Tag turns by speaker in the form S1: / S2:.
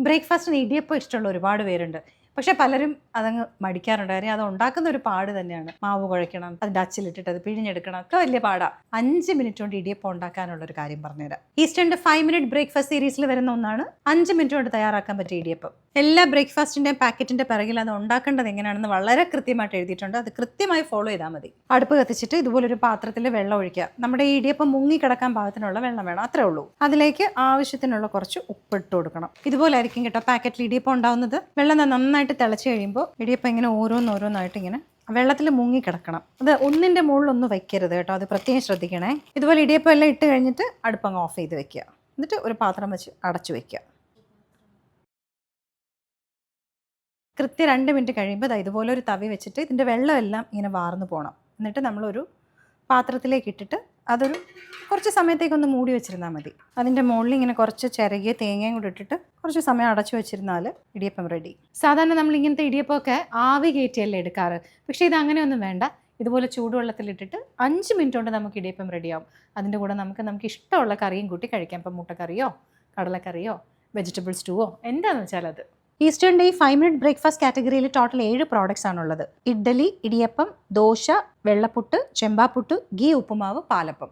S1: ബ്രേക്ക്ഫാസ്റ്റിന് ഇടിയപ്പം ഇഷ്ടമുള്ള ഒരുപാട് പേരുണ്ട്. പക്ഷെ പലരും അതങ്ങ് മടിക്കാറുണ്ട്. കാര്യം അത് ഉണ്ടാക്കുന്ന ഒരു പാട് തന്നെയാണ്. മാവ് കുഴയ്ക്കണം അതിന്റെ അച്ചിലിട്ടിട്ട് അത് പിഴിഞ്ഞെടുക്കണം ഒക്കെ വലിയ പാടാ. അഞ്ച് മിനിറ്റ് കൊണ്ട് ഇടിയപ്പം ഉണ്ടാക്കാനുള്ള ഒരു കാര്യം പറഞ്ഞുതരാം. ഈസ്റ്റേണിന്റെ ഫൈവ് മിനിറ്റ് ബ്രേക്ക്ഫാസ്റ്റ് സീരീസിൽ വരുന്ന ഒന്നാണ് അഞ്ച് മിനിറ്റ് കൊണ്ട് തയ്യാറാക്കാൻ പറ്റിയ ഇടിയപ്പം. എല്ലാ ബ്രേക്ക്ഫാസ്റ്റിന്റെയും പാക്കറ്റിന്റെ പിറകിൽ അത് ഉണ്ടാക്കേണ്ടത് എങ്ങനെയാണെന്ന് വളരെ കൃത്യമായിട്ട് എഴുതിയിട്ടുണ്ട്. അത് കൃത്യമായി ഫോളോ ചെയ്താൽ മതി. അടുപ്പ് കത്തിച്ചിട്ട് ഇതുപോലൊരു പാത്രത്തിൽ വെള്ളം ഒഴിക്കുക. നമ്മുടെ ഈ ഇടിയപ്പം മുങ്ങി കിടക്കാൻ പാകത്തിനുള്ള വെള്ളം വേണം അത്രേ ഉള്ളൂ. അതിലേക്ക് ആവശ്യത്തിനുള്ള കുറച്ച് ഉപ്പിട്ട് കൊടുക്കണം. ഇതുപോലെ ആയിരിക്കും കേട്ടോ പാക്കറ്റിൽ ഇടിയപ്പം ഉണ്ടാവുന്നത്. വെള്ളം ന- നന്നായിട്ട് തിളച്ച് കഴിയുമ്പോൾ ഇടിയപ്പം ഇങ്ങനെ ഓരോന്നോരോന്നായിട്ട് ഇങ്ങനെ വെള്ളത്തിൽ മുങ്ങി കിടക്കണം. അത് ഒന്നിന്റെ മുകളിലൊന്നും വെക്കരുത് കേട്ടോ. അത് പ്രത്യേകം ശ്രദ്ധിക്കണേ. ഇതുപോലെ ഇടിയപ്പം എല്ലാം ഇട്ട് കഴിഞ്ഞിട്ട് അടുപ്പങ്ങ് ഓഫ് ചെയ്ത് വെക്കുക. എന്നിട്ട് ഒരു പാത്രം വെച്ച് അടച്ചു വെക്കുക. കൃത്യം രണ്ട് മിനിറ്റ് കഴിയുമ്പോൾ ഇതുപോലെ ഒരു തവി വെച്ചിട്ട് ഇതിന്റെ വെള്ളമെല്ലാം ഇങ്ങനെ വാർന്നു പോകണം എന്നിട്ട് നമ്മളൊരു പാത്രത്തിലേക്ക് ഇട്ടിട്ട് അതൊരു കുറച്ച് സമയത്തേക്കൊന്ന് മൂടി വെച്ചിരുന്നാൽ മതി. അതിന്റെ മുകളിൽ ഇങ്ങനെ കുറച്ച് ചിരകിയ തേങ്ങയും കൂടി ഇട്ടിട്ട് കുറച്ച് സമയം അടച്ചു വെച്ചിരുന്നാൽ ഇടിയപ്പം റെഡി സാധാരണ നമ്മൾ ഇങ്ങനത്തെ ഇടിയപ്പമൊക്കെ ആവി കയറ്റിയല്ലേ എടുക്കാറ്. പക്ഷേ ഇത് അങ്ങനെയൊന്നും വേണ്ട. ഇതുപോലെ ചൂടുവെള്ളത്തിലിട്ടിട്ട് അഞ്ച് മിനിറ്റ് കൊണ്ട് നമുക്ക് ഇടിയപ്പം റെഡിയാവും അതിന്റെ കൂടെ നമുക്ക് നമുക്ക് ഇഷ്ടമുള്ള കറിയും കൂട്ടി കഴിക്കാം. ഇപ്പം മുട്ടക്കറിയോ കടലക്കറിയോ വെജിറ്റബിൾ സ്റ്റൂവോ എന്താണെന്ന് വെച്ചാൽ അത് ഈസ്റ്റേണിന്റെ ഡേ ഫൈവ് മിനിറ്റ് ബ്രേക്ക്ഫാസ്റ്റ് കാറ്റഗറിയിൽ ടോട്ടൽ ഏഴ് പ്രോഡക്റ്റ്സ് ആണുള്ളത്. ഇഡ്ഡലി ഇടിയപ്പം ദോശ വെള്ളപ്പുട്ട് ചെമ്പാപ്പുട്ട് ഗീ ഉപ്പുമാവ് പാലപ്പം.